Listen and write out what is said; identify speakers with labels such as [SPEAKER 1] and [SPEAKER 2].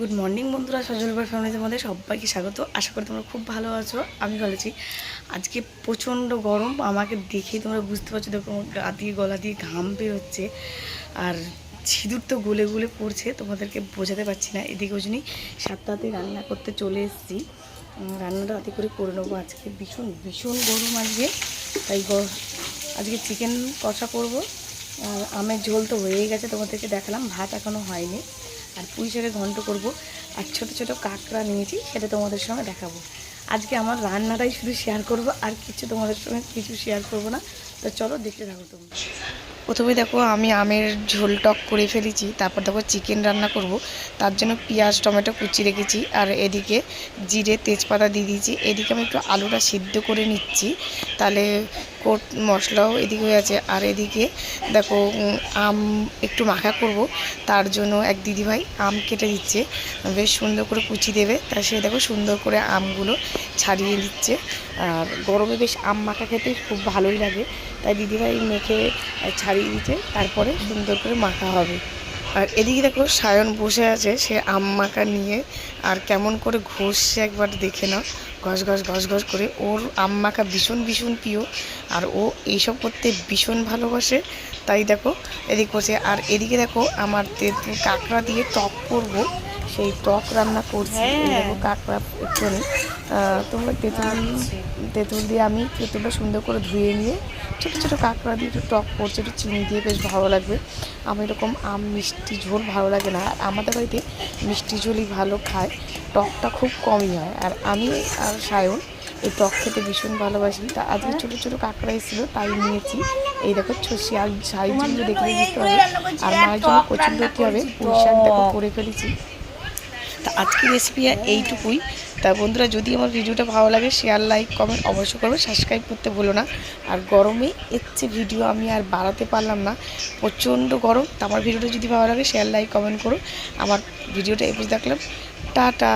[SPEAKER 1] Good morning বন্ধুরা সজলবার ফ্যামিলিতে মধ্যে সবাইকে স্বাগত। আশা করি তোমরা খুব ভালো আছো, আমি ভালো আছি। আজকে প্রচণ্ড গরম, আমাকে দেখেই তোমরা বুঝতে পারছ, দেখো গা দিয়ে, গলা দিয়ে ঘাম বেরোচ্ছে, আর সিঁদুর তো গুলে গুলে পড়ছে, তোমাদেরকে বোঝাতে পারছি না। এদিকে ওই জন্যই সাতটাতে রান্না করতে চলে এসেছি। রান্নাটা রাতে করে করে নেব আজকে। ভীষণ ভীষণ গরম আজকে, তাই আজকে চিকেন কষা করব। আর আমের ঝোল তো হয়েই গেছে, তোমাদেরকে দেখালাম, ভাত এখনও হয়নি। আর পুঁই শাকের ঘন্ট করব। আর ছোট ছোট কাঁকড়া নিয়েছি, সেটা তোমাদের সঙ্গে দেখাবো। আজকে আমার রান্নাটাই শুধু শেয়ার করব, আর কিছু তোমাদের সঙ্গে কিছু শেয়ার করব না। তো চলো দেখতে থাকো তোমরা। প্রথমে দেখো, আমি আমের ঝোল টক করে ফেলেছি, তারপর দেখো চিকেন রান্না করব। তার জন্য পেঁয়াজ, টমেটো কুচি রেখেছি, আর এদিকে জিরে তেজপাতা দিয়ে দিয়েছি। এদিকে আমি একটু আলুটা সিদ্ধ করে নিচ্ছি। তাহলে কোট, মশলাও এদিকে হয়ে আছে। আর এদিকে দেখো আম একটু মাখা করব। তার জন্য এক দিদিভাই আম কেটে দিচ্ছে। বেশ সুন্দর করে কুচি দেবে। তা সে দেখো সুন্দর করে আমগুলো ছাড়িয়ে দিচ্ছে আর গরমে বেশ আম মাখা খেতে খুব ভালোই লাগে। তাই দিদিভাই মেখে ছাড়িয়ে দিচ্ছে। তারপরে সুন্দর করে মাখা হবে। আর এদিকে দেখো সায়ন বসে আছে, সে আম মাখা নিয়ে, আর কেমন করে ঘষছে একবার দেখে নাও। ঘস ঘস ঘস ঘস করে ওর আম মাখা ভীষণ ভীষণ প্রিয়, আর ও এইসব করতে ভীষণ ভালোবাসে। তাই দেখো, এদিক বসে। আর এদিকে দেখো, আমার কাঁকড়া দিয়ে টক করব। সেই টক রান্না করছি এই কাঁকড়া একটুখানি। তোমরা তেঁতুল তেঁতুল দিয়ে আমি তেঁতুলটা সুন্দর করে ধুয়ে নিয়ে ছোটো ছোটো কাঁকড়া দিয়ে একটু টক করছে একটু চিনি দিয়ে বেশ ভালো লাগবে। আমি এরকম আম মিষ্টি ঝোল ভালো লাগে না। আর আমাদের বাড়িতে মিষ্টি ঝোলই ভালো খায় টকটা খুব কমই হয়। আর আমি আর সায়ন এই টক খেতে ভীষণ ভালোবাসি। তা আজকে ছোটো ছোটো কাঁকড়া এসেছিল তাই নিয়েছি। এই দেখো ছসি আর সাইজগুলো দেখলে বুঝতে হবে। আর মায়ের জন্য প্রচুর ধরতে হবে। পুঁই শাক দেখো করে ফেলেছি। তা আজকের রেসিপি এইটুকুই। তা বন্ধুরা, যদি আমার ভিডিওটা ভালো লাগে শেয়ার লাইক কমেন্ট অবশ্যই করবে। সাবস্ক্রাইব করতে ভুলো না। আর গরমে চেয়ে ভিডিও আমি আর বাড়াতে পারলাম না। প্রচণ্ড গরম। তা আমার ভিডিওটা যদি ভালো লাগে শেয়ার লাইক কমেন্ট করো। আমার ভিডিওটা এপিস দেখলাম। টাটা।